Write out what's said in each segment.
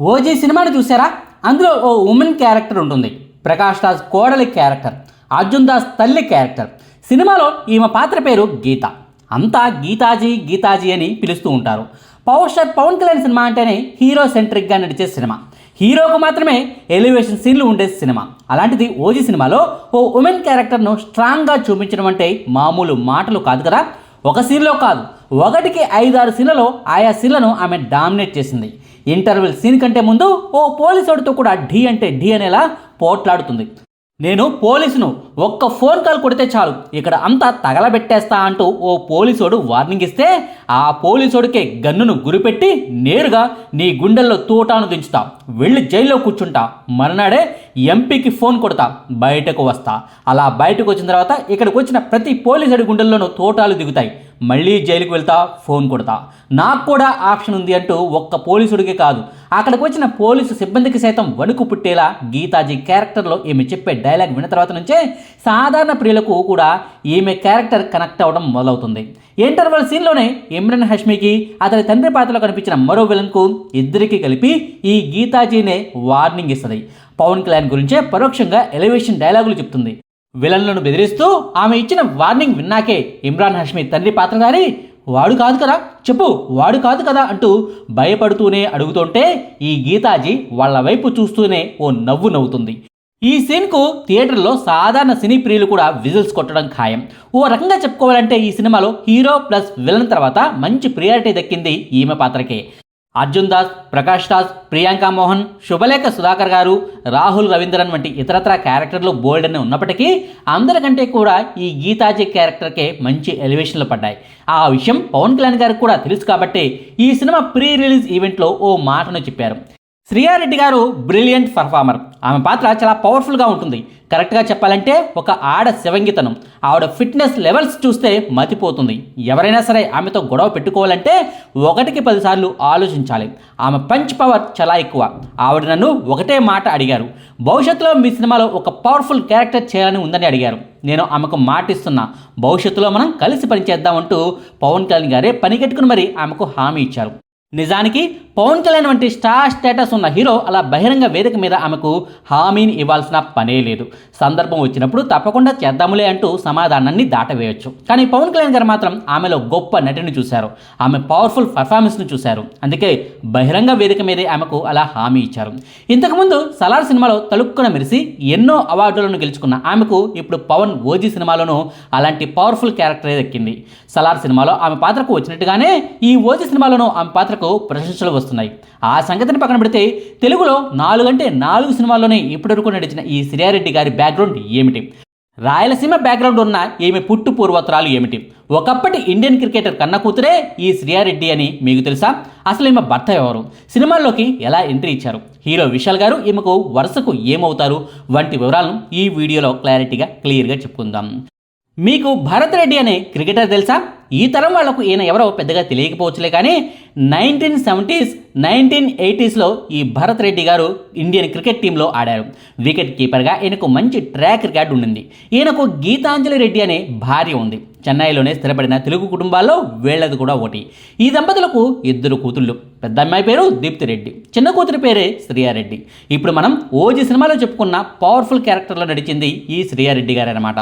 OG సినిమాని చూసారా అందులో ఓ ఉమెన్ క్యారెక్టర్ ఉంటుంది. ప్రకాష్ రాజ్ కోడలి క్యారెక్టర్ అర్జున్ దాస్ తల్లి క్యారెక్టర్. సినిమాలో ఈమె పాత్ర పేరు గీత. అంతా గీతాజీ గీతాజీ అని పిలుస్తూ ఉంటారు. Power star Pawan Kalyan cinema అంటేనే హీరో సెంట్రిక్గా నడిచే సినిమా. హీరోకు మాత్రమే ఎలివేషన్ సీన్లు ఉండే సినిమా. అలాంటిది ఓజీ సినిమాలో ఓ ఉమెన్ క్యారెక్టర్ను స్ట్రాంగ్గా చూపించడం అంటే మామూలు మాటలు కాదు కదా? ఒక సీన్లో కాదు. ఒకటికి ఐదారు సీన్లలో ఆయా సీన్లను ఆమె డామినేట్ చేసింది. ఇంటర్వెల్ సీన్ కంటే ముందు ఓ పోలీసుడితో కూడా ఢీ అంటే ఢీ అనేలా పోట్లాడుతుంది. నేను పోలీసును ఒక్క ఫోన్ కాల్ కొడితే చాలు ఇక్కడ అంతా తగలబెట్టేస్తా అంటూ ఓ పోలీసోడు వార్నింగ్ ఇస్తే ఆ పోలీసోడికే గన్నును గురిపెట్టి నేరుగా నీ గుండెల్లో తూటాను దించుతా. వెళ్ళి జైల్లో కూర్చుంటా. మరనాడే ఎంపీకి ఫోన్ కొడతా బయటకు వస్తా. అలా బయటకు వచ్చిన తర్వాత ఇక్కడికి వచ్చిన ప్రతి పోలీసు గుండెల్లోనూ తోటాలు దిగుతాయి. మళ్ళీ జైలుకు వెళ్తా ఫోన్ కొడతా. నాకు కూడా ఆప్షన్ ఉంది అంటూ ఒక్క పోలీసుడికి కాదు. అక్కడికి వచ్చిన పోలీసు సిబ్బందికి సైతం వణుకు పుట్టేలా గీతాజీ క్యారెక్టర్లో ఈమె చెప్పే డైలాగ్ విన్న తర్వాత నుంచే సాధారణ ప్రియులకు కూడా ఈమె క్యారెక్టర్ కనెక్ట్ అవ్వడం మొదలవుతుంది. ఇంటర్వల్ సీన్లోనే ఇమ్రాన్ హష్మికి అతని తండ్రి పాత్రలో కనిపించిన మరో విలన్కు ఇద్దరికి కలిపి ఈ గీతాజీనే వార్నింగ్ ఇస్తుంది. పవన్ కళ్యాణ్ గురించే పరోక్షంగా ఎలివేషన్ డైలాగులు చెప్తుంది. విలన్లను బెదిరిస్తూ ఆమె ఇచ్చిన వార్నింగ్ విన్నాకే ఇమ్రాన్ హష్మి తండ్రి పాత్రధారి వాడు కాదు కదా చెప్పు వాడు కాదు కదా అంటూ భయపడుతూనే అడుగుతుంటే ఈ గీతాజీ వాళ్ళ వైపు చూస్తూనే ఓ నవ్వు నవ్వుతుంది. ఈ సీన్కు థియేటర్లో సాధారణ సినీ ప్రియులు కూడా విజిల్స్ కొట్టడం ఖాయం. ఓ రకంగా చెప్పుకోవాలంటే ఈ సినిమాలో హీరో ప్లస్ విలన్ తర్వాత మంచి ప్రియారిటీ దక్కింది ఈమె పాత్రకే. అర్జున్ దాస్ ప్రకాష్ దాస్ ప్రియాంక మోహన్ శుభలేఖ సుధాకర్ గారు రాహుల్ రవీంద్రన్ వంటి ఇతరత్ర క్యారెక్టర్లు బోల్డ్ అని ఉన్నప్పటికీ అందరికంటే కూడా ఈ గీతాజీ క్యారెక్టర్కే మంచి ఎలివేషన్లు పడ్డాయి. ఆ విషయం పవన్ కళ్యాణ్ గారికి కూడా తెలుసు కాబట్టి ఈ సినిమా ప్రీ రిలీజ్ ఈవెంట్లో ఓ మాటను చెప్పారు. శ్రీయారెడ్డి గారు బ్రిలియంట్ పర్ఫార్మర్. ఆమె పాత్ర చాలా పవర్ఫుల్గా ఉంటుంది. కరెక్ట్గా చెప్పాలంటే ఒక ఆడ శివంగితనం ఆవిడ ఫిట్నెస్ లెవెల్స్ చూస్తే మతిపోతుంది. ఎవరైనా సరే ఆమెతో గొడవ పెట్టుకోవాలంటే ఒకటికి పదిసార్లు ఆలోచించాలి. ఆమె పంచ్ పవర్ చాలా ఎక్కువ. ఆవిడ నన్ను ఒకటే మాట అడిగారు. భవిష్యత్తులో మీ సినిమాలో ఒక పవర్ఫుల్ క్యారెక్టర్ చేయాలని ఉందని అడిగారు. నేను ఆమెకు మాటిస్తున్నా. భవిష్యత్తులో మనం కలిసి పనిచేద్దామంటూ పవన్ కళ్యాణ్ గారే పనికెట్టుకుని మరి ఆమెకు హామీ ఇచ్చారు. నిజానికి పవన్ కళ్యాణ్ వంటి స్టార్ స్టేటస్ ఉన్న హీరో అలా బహిరంగ వేదిక మీద ఆమెకు హామీని ఇవ్వాల్సిన పనే లేదు. సందర్భం వచ్చినప్పుడు తప్పకుండా చేద్దాములే అంటూ సమాధానాన్ని దాటవేయచ్చు. కానీ పవన్ కళ్యాణ్ గారు మాత్రం ఆమెలో గొప్ప నటిని చూశారు. ఆమె పవర్ఫుల్ పర్ఫార్మెన్స్ను చూశారు. అందుకే బహిరంగ వేదిక మీదే ఆమెకు అలా హామీ ఇచ్చారు. ఇంతకుముందు సలార్ సినిమాలో తలుక్కున మెరిసి ఎన్నో అవార్డులను గెలుచుకున్న ఆమెకు ఇప్పుడు పవన్ ఓజీ సినిమాలోనూ అలాంటి పవర్ఫుల్ క్యారెక్టరే దక్కింది. సలార్ సినిమాలో ఆమె పాత్రకు వచ్చినట్టుగానే ఈ ఓజీ సినిమాలోనూ ఆమె పాత్రకు ప్రశంసలు వస్తున్నాయి. ఆ సంగతిని పక్కన పెడితే తెలుగులో నాలుగంటే నాలుగు సినిమాల్లోనే ఇప్పటివరకు నడిచిన ఈ శ్రీయారెడ్డి గారి బ్యాక్గ్రౌండ్ ఏమిటి? రాయలసీమ బ్యాక్గ్రౌండ్ ఉన్న ఈమె పుట్టు పూర్వోత్తరాలు ఏమిటి? ఒకప్పటి ఇండియన్ క్రికెటర్ కన్న కూతురే ఈ శ్రీయారెడ్డి అని మీకు తెలుసా? అసలు ఈమె భర్త ఎవరు? సినిమాల్లోకి ఎలా ఎంట్రీ ఇచ్చారు? హీరో విశాల్ గారు ఈమెకు వరుసకు ఏమవుతారు? వంటి వివరాలను ఈ వీడియోలో క్లారిటీగా క్లియర్గా చెప్పుకుందాం. మీకు భరత్ రెడ్డి అనే క్రికెటర్ తెలుసా? ఈ తరం వాళ్ళకు ఈయన ఎవరో పెద్దగా తెలియకపోవచ్చులే కానీ నైన్టీన్ సెవెంటీస్ నైన్టీన్ ఎయిటీస్లో ఈ భరత్ రెడ్డి గారు ఇండియన్ క్రికెట్ టీంలో ఆడారు. వికెట్ కీపర్గా ఈయనకు మంచి ట్రాక్ రికార్డు ఉండింది. ఈయనకు గీతాంజలి రెడ్డి అనే భార్య ఉంది. చెన్నైలోనే స్థిరపడిన తెలుగు కుటుంబాల్లో వీళ్ళది కూడా ఒకటి. ఈ దంపతులకు ఇద్దరు కూతుళ్ళు. పెద్ద అమ్మాయి పేరు దీప్తి రెడ్డి. చిన్న కూతురి పేరే శ్రీయారెడ్డి ఇప్పుడు మనం ఓజీ సినిమాలో చెప్పుకున్న పవర్ఫుల్ క్యారెక్టర్లో నడిచింది ఈ శ్రీయారెడ్డి గారు అనమాట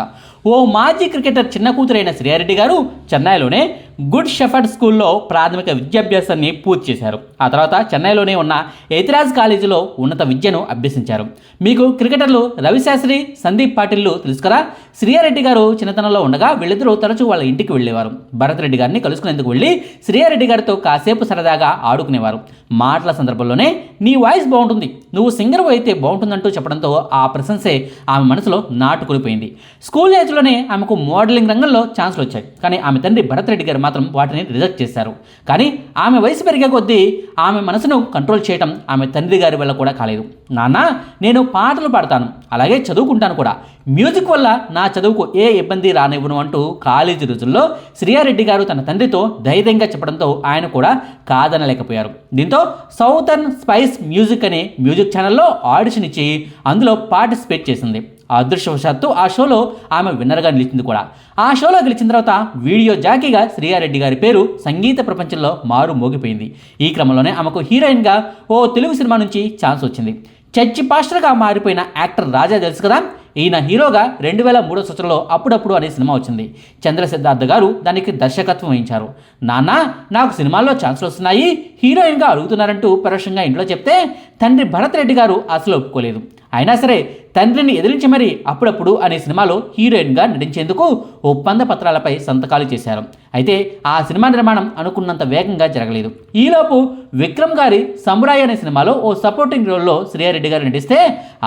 ఓ మాజీ క్రికెటర్ చిన్న కూతురైన శ్రీయారెడ్డి గారు చెన్నైలోనే గుడ్ షెఫర్డ్ స్కూల్లో ప్రాథమిక విద్యాభ్యాసాన్ని పూర్తి చేశారు. ఆ తర్వాత చెన్నైలోనే ఉన్న ఎతిరాజ్ కాలేజీలో ఉన్నత విద్యను అభ్యసించారు. మీకు క్రికెటర్లు రవిశాస్త్రి సందీప్ పాటిల్లు తెలుసుకురా శ్రీయారెడ్డి గారు చిన్నతనంలో ఉండగా వీళ్ళిద్దరూ తరచూ వాళ్ళ ఇంటికి వెళ్ళేవారు. భరత్ రెడ్డి గారిని కలుసుకునేందుకు వెళ్ళి శ్రీయారెడ్డి గారితో కాసేపు సరదాగా ఆడుకునేవారు. మాటల సందర్భంలోనే నీ వాయిస్ బాగుంటుంది. నువ్వు సింగర్ అయితే బాగుంటుందంటూ చెప్పడంతో ఆ ప్రశంసే ఆమె మనసులో నాటుకునిపోయింది. స్కూల్ ఏజ్లోనే ఆమెకు మోడలింగ్ రంగంలో ఛాన్సులు వచ్చాయి. కానీ ఆమె తండ్రి భరత్ రెడ్డి గారు మాత్రం వాటిని రిజెక్ట్ చేశారు. కానీ ఆమె వయసు పెరిగే కొద్దీ ఆమె మనసును కంట్రోల్ చేయడం ఆమె తండ్రి గారి వల్ల కూడా కాలేదు. నాన్న నేను పాటలు పాడతాను అలాగే చదువుకుంటాను కూడా. మ్యూజిక్ వల్ల నా చదువుకు ఏ ఇబ్బంది రానివ్వను అంటూ కాలేజీ రోజుల్లో శ్రీయారెడ్డి గారు తన తండ్రితో ధైర్యంగా చెప్పడంతో ఆయన కూడా కాదనలేకపోయారు. దీంతో సౌతర్న్ స్పైస్ మ్యూజిక్ అనే మ్యూజిక్ ఛానల్లో ఆడిషన్ ఇచ్చి అందులో పార్టిసిపేట్ చేసింది. అదృష్టవశాత్తు ఆ షోలో ఆమె విన్నర్గా నిలిచింది కూడా. ఆ షోలో గెలిచిన తర్వాత వీడియో జాకీగా శ్రీయారెడ్డి గారి పేరు సంగీత ప్రపంచంలో మారు మోగిపోయింది. ఈ క్రమంలోనే ఆమెకు హీరోయిన్గా ఓ తెలుగు సినిమా నుంచి ఛాన్స్ వచ్చింది. చర్చి పాస్టర్గా మారిపోయిన యాక్టర్ రాజా తెలుసు కదా? ఈయన హీరోగా రెండు వేల మూడో సంవత్సరంలో అప్పుడప్పుడు అనే సినిమా వచ్చింది. చంద్ర సిద్ధార్థ గారు దానికి దర్శకత్వం వహించారు. నాన్న నాకు సినిమాల్లో ఛాన్సులు వస్తున్నాయి. హీరోయిన్గా అడుగుతున్నారంటూ పరోక్షంగా ఇంట్లో చెప్తే తండ్రి భరత్ రెడ్డి గారు అసలు ఒప్పుకోలేదు. అయినా సరే తండ్రిని ఎదిరించి మరీ అప్పుడప్పుడు అనే సినిమాలో హీరోయిన్గా నటించేందుకు ఒప్పంద పత్రాలపై సంతకాలు చేశారు. అయితే ఆ సినిమా నిర్మాణం అనుకున్నంత వేగంగా జరగలేదు. ఈలోపు విక్రమ్ గారి సమురాయ్ అనే సినిమాలో ఓ సపోర్టింగ్ రోల్లో శ్రీయారెడ్డి గారు నటిస్తే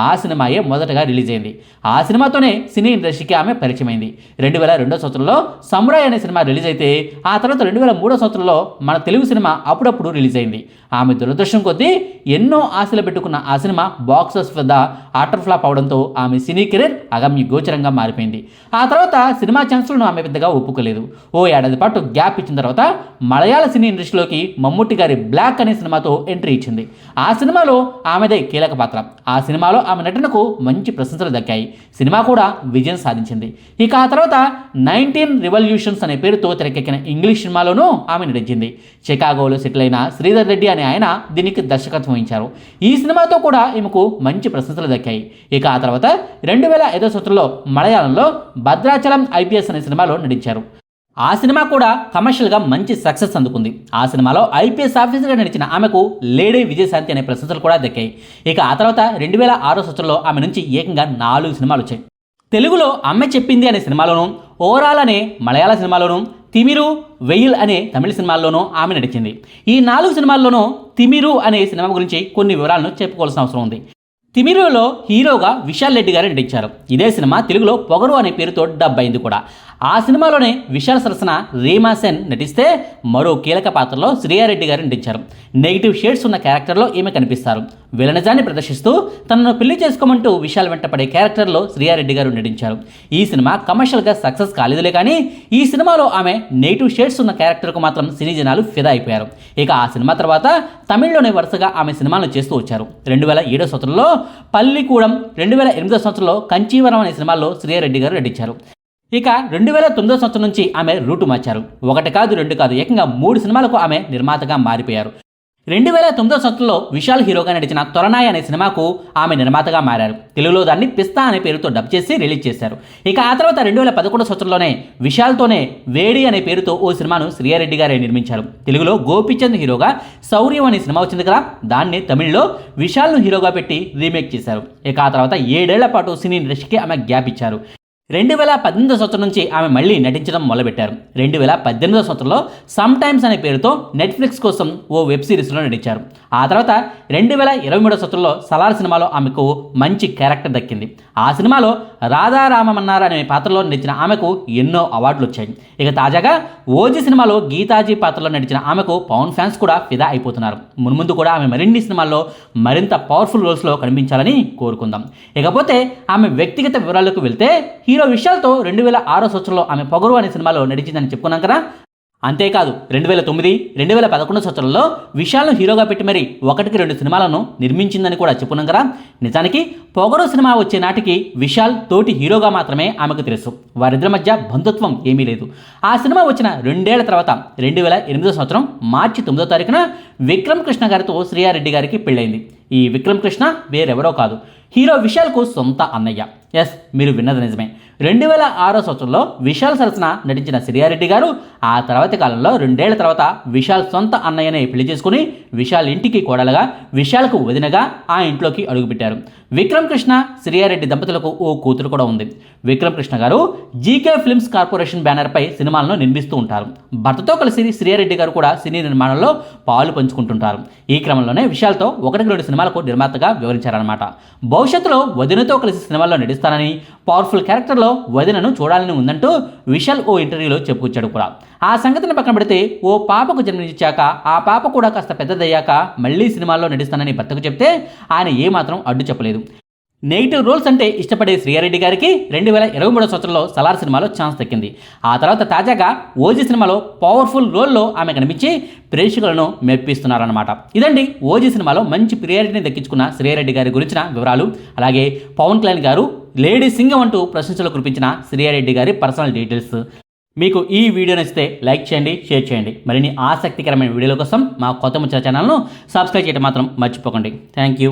ఆ సినిమాయే మొదటగా రిలీజ్ అయింది. ఆ సినిమాతోనే సినీ ఇండస్ట్రీకి ఆమె పరిచయమైంది. రెండు వేల రెండో సంవత్సరంలో సమురాయ్ అనే సినిమా రిలీజ్ అయితే ఆ తర్వాత రెండు వేల మూడో సంవత్సరంలో మన తెలుగు సినిమా అప్పుడప్పుడు రిలీజ్ అయింది. ఆమె దురదృష్టం కొద్దీ ఎన్నో ఆశలు పెట్టుకున్న ఆ సినిమా బాక్సెస్ వద్ద ఆటర్ ఫ్లాప్ అవడంతో ఆమె సినీ కెరీర్ అగమ్య గోచరంగా మారిపోయింది. ఆ తర్వాత సినిమా ఛాన్సులను ఆమె పెద్దగా ఒప్పుకోలేదు. ఓ ఏడాది పాటు గ్యాప్ ఇచ్చిన తర్వాత మలయాళ సినీ ఇండస్ట్రీలోకి మమ్ముట్టి గారి బ్లాక్ అనే సినిమాతో ఎంట్రీ ఇచ్చింది. ఆ సినిమాలో ఆమెదే కీలక పాత్ర. ఆ సినిమాలో ఆమె నటనకు మంచి ప్రశంసలు దక్కాయి. సినిమా కూడా విజయం సాధించింది. ఇక ఆ తర్వాత నైన్టీన్ రివల్యూషన్స్ అనే పేరుతో తెరకెక్కిన ఇంగ్లీష్ సినిమాలోనూ ఆమె నటించింది. చికాగోలో సెటిల్ అయిన శ్రీధర్ రెడ్డి అనే ఆయన దీనికి దర్శకత్వం వహించారు. ఈ సినిమాతో కూడా ఈమెకు మంచి ప్రశంసలు దక్కాయి. ఇక ఆ తర్వాత రెండు వేల ఐదో సంవత్సరంలో మలయాళంలో భద్రాచలం ఐపీఎస్ అనే సినిమాలో నటించారు. ఆ సినిమా కూడా కమర్షియల్గా మంచి సక్సెస్ అందుకుంది. ఆ సినిమాలో ఐపీఎస్ ఆఫీసర్గా నడిచిన ఆమెకు లేడీ విజయశాంతి అనే ప్రశంసలు కూడా దక్కాయి. ఇక ఆ తర్వాత రెండు వేల ఆరో సంవత్సరంలో ఆమె నుంచి ఏకంగా నాలుగు సినిమాలు వచ్చాయి. తెలుగులో అమ్మ చెప్పింది అనే సినిమాలోనూ ఓవరాల్ అనే మలయాళ సినిమాలోనూ తిమిరు వెయిల్ అనే తమిళ సినిమాల్లోనూ ఆమె నటించింది. ఈ నాలుగు సినిమాల్లోనూ తిమిరు అనే సినిమా గురించి కొన్ని వివరాలను చెప్పుకోవాల్సిన అవసరం ఉంది. తిమిరులో హీరోగా విశాల్ రెడ్డి గారు నటించారు. ఇదే సినిమా తెలుగులో పొగరు అనే పేరుతో డబ్ అయింది కూడా. ఆ సినిమాలోనే విశాల్ సరసన రీమా సెన్ నటిస్తే మరో కీలక పాత్రలో శ్రీయారెడ్డి గారు నటించారు. నెగిటివ్ షేడ్స్ ఉన్న క్యారెక్టర్లో ఈమె కనిపిస్తారు. విలనజాన్ని ప్రదర్శిస్తూ తనను పెళ్ళి చేసుకోమంటూ విశాల్ వెంటపడే క్యారెక్టర్లో శ్రీయారెడ్డి గారు నటించారు. ఈ సినిమా కమర్షియల్గా సక్సెస్ కాలేదులే కానీ ఈ సినిమాలో ఆమె నెగిటివ్ షేడ్స్ ఉన్న క్యారెక్టర్కు మాత్రం సినీ జనాలు ఫిదా అయిపోయారు. ఇక ఆ సినిమా తర్వాత తమిళ్ళోనే వరుసగా ఆమె సినిమాలను చేస్తూ వచ్చారు. రెండు వేల ఏడో సంవత్సరంలో పల్లికూడం రెండు వేల ఎనిమిదో సంవత్సరంలో కంచీవరం అనే సినిమాల్లో శ్రీయారెడ్డి గారు నటించారు. ఇక రెండు వేల తొమ్మిదో సంవత్సరం నుంచి ఆమె రూటు మార్చారు. ఒకటి కాదు రెండు కాదు ఏకంగా మూడు సినిమాలకు ఆమె నిర్మాతగా మారిపోయారు. రెండు వేల తొమ్మిదో సంవత్సరంలో విశాల్ హీరోగా నటించిన తొరనాయ్ అనే సినిమాకు ఆమె నిర్మాతగా మారారు. తెలుగులో దాన్ని పిస్తా అనే పేరుతో డబ్ చేసి రిలీజ్ చేశారు. ఇక ఆ తర్వాత రెండు వేల పదకొండు సంవత్సరంలోనే విశాల్తోనే వేడి అనే పేరుతో ఓ సినిమాను శ్రీయారెడ్డి గారే నిర్మించారు. తెలుగులో గోపిచంద్ హీరోగా శౌర్యం అనే సినిమా వచ్చింది కదా దాన్ని తమిళ్ళో విశాల్ను హీరోగా పెట్టి రీమేక్ చేశారు. ఇక ఆ తర్వాత ఏడేళ్ళ పాటు సినీ ఇండస్ట్రీకి ఆమె గ్యాప్ ఇచ్చారు. రెండు వేల పద్దెనిమిదో సంవత్సరం నుంచి ఆమె మళ్ళీ నటించడం మొదలుపెట్టారు. రెండు వేల పద్దెనిమిదో సంవత్సరంలో సమ్ టైమ్స్ అనే పేరుతో నెట్ఫ్లిక్స్ కోసం ఓ వెబ్ సిరీస్లో నటించారు. ఆ తర్వాత రెండు వేల ఇరవై మూడో సంవత్సరంలో సలార్ సినిమాలో ఆమెకు మంచి క్యారెక్టర్ దక్కింది. ఆ సినిమాలో రాధారామమన్నారు అనే పాత్రలో నటించిన ఆమెకు ఎన్నో అవార్డులు వచ్చాయి. ఇక తాజాగా ఓజీ సినిమాలో గీతాజీ పాత్రలో నటించిన ఆమెకు పవన్ ఫ్యాన్స్ కూడా ఫిదా అయిపోతున్నారు. మున్ముందు కూడా ఆమె మరిన్ని సినిమాల్లో మరింత పవర్ఫుల్ రోల్స్లో కనిపించాలని కోరుకుందాం. ఇకపోతే ఆమె వ్యక్తిగత వివరాలకు వెళ్తే హీరో విశాల్తో రెండు వేల ఆరో సంవత్సరంలో ఆమె పొగరు అనే సినిమాలో నటించిందని చెప్పుకున్నాం కదా? అంతేకాదు రెండు వేల తొమ్మిది రెండు వేల పదకొండు సంవత్సరంలో విశాల్ను హీరోగా పెట్టి మరి ఒకటికి రెండు సినిమాలను నిర్మించిందని కూడా చెప్పుకున్నాం కదా? నిజానికి పొగరు సినిమా వచ్చే నాటికి విశాల్ తోటి హీరోగా మాత్రమే ఆమెకు తెలుసు. వారిద్దరి మధ్య బంధుత్వం ఏమీ లేదు. ఆ సినిమా వచ్చిన రెండేళ్ళ తర్వాత రెండు వేల ఎనిమిదో సంవత్సరం మార్చి తొమ్మిదో తారీఖున విక్రమ్ కృష్ణ గారితో శ్రీయారెడ్డి గారికి పెళ్ళైంది. ఈ విక్రమ్ కృష్ణ వేరెవరో కాదు. హీరో విశాల్కు సొంత అన్నయ్య. ఎస్ మీరు విన్నది నిజమే. రెండు వేల ఆరో సంవత్సరంలో విశాల్ సరసన నటించిన శ్రీయారెడ్డి గారు ఆ తర్వాతి కాలంలో రెండేళ్ళ తర్వాత విశాల్ సొంత అన్నయ్యనే పెళ్ళి చేసుకుని విశాల్ ఇంటికి కోడలుగా విశాల్కు వదినగా ఆ ఇంట్లోకి అడుగుపెట్టారు. విక్రమ్ కృష్ణ శ్రీయారెడ్డి దంపతులకు ఓ కూతురు కూడా ఉంది. విక్రమ్ కృష్ణ గారు జీకే ఫిల్మ్స్ కార్పొరేషన్ బ్యానర్పై సినిమాలను నిర్మిస్తూ ఉంటారు. భర్తతో కలిసి శ్రీయారెడ్డి గారు కూడా సినీ నిర్మాణంలో పాలు పంచుకుంటుంటారు. ఈ క్రమంలోనే విశాల్తో ఒకటికి రెండు సినిమాలకు నిర్మాతగా వివరించారనమాట భవిష్యత్తులో వదినతో కలిసి సినిమాల్లో నటిస్తానని పవర్ఫుల్ క్యారెక్టర్లో వదినను చూడాలని ఉందంటూ విశాల్ ఓ ఇంటర్వ్యూలో చెప్పుకొచ్చాడు కూడా. ఆ సంగతిని పక్కన పెడితే ఓ పాపకు జన్మనిచ్చాక ఆ పాప కూడా కాస్త పెద్దదయ్యాక మళ్ళీ సినిమాల్లో నటిస్తానని భర్తకు చెప్తే ఆయన ఏమాత్రం అడ్డు చెప్పలేదు. నెగిటివ్ రోల్స్ అంటే ఇష్టపడే శ్రీయారెడ్డి గారికి రెండు వేల ఇరవై మూడో సంవత్సరంలో సలార్ సినిమాలో ఛాన్స్ దక్కింది. ఆ తర్వాత తాజాగా ఓజీ సినిమాలో పవర్ఫుల్ రోల్లో ఆమె కనిపించి ప్రేక్షకులను మెప్పిస్తున్నారన్నమాట. ఇదండి ఓజీ సినిమాలో మంచి ప్రియారిటీని దక్కించుకున్న శ్రీయారెడ్డి గారి గురించిన వివరాలు. అలాగే పవన్ కళ్యాణ్ గారు లేడీ సింగం అంటూ ప్రశంసలు కురిపించిన శ్రీయారెడ్డి గారి పర్సనల్ డీటెయిల్స్. మీకు ఈ వీడియో నచ్చితే లైక్ చేయండి షేర్ చేయండి. మరిన్ని ఆసక్తికరమైన వీడియోల కోసం మా కొత్త ముచ్చిన ఛానల్ను సబ్స్క్రైబ్ చేయడం మాత్రం మర్చిపోకండి. Thank you.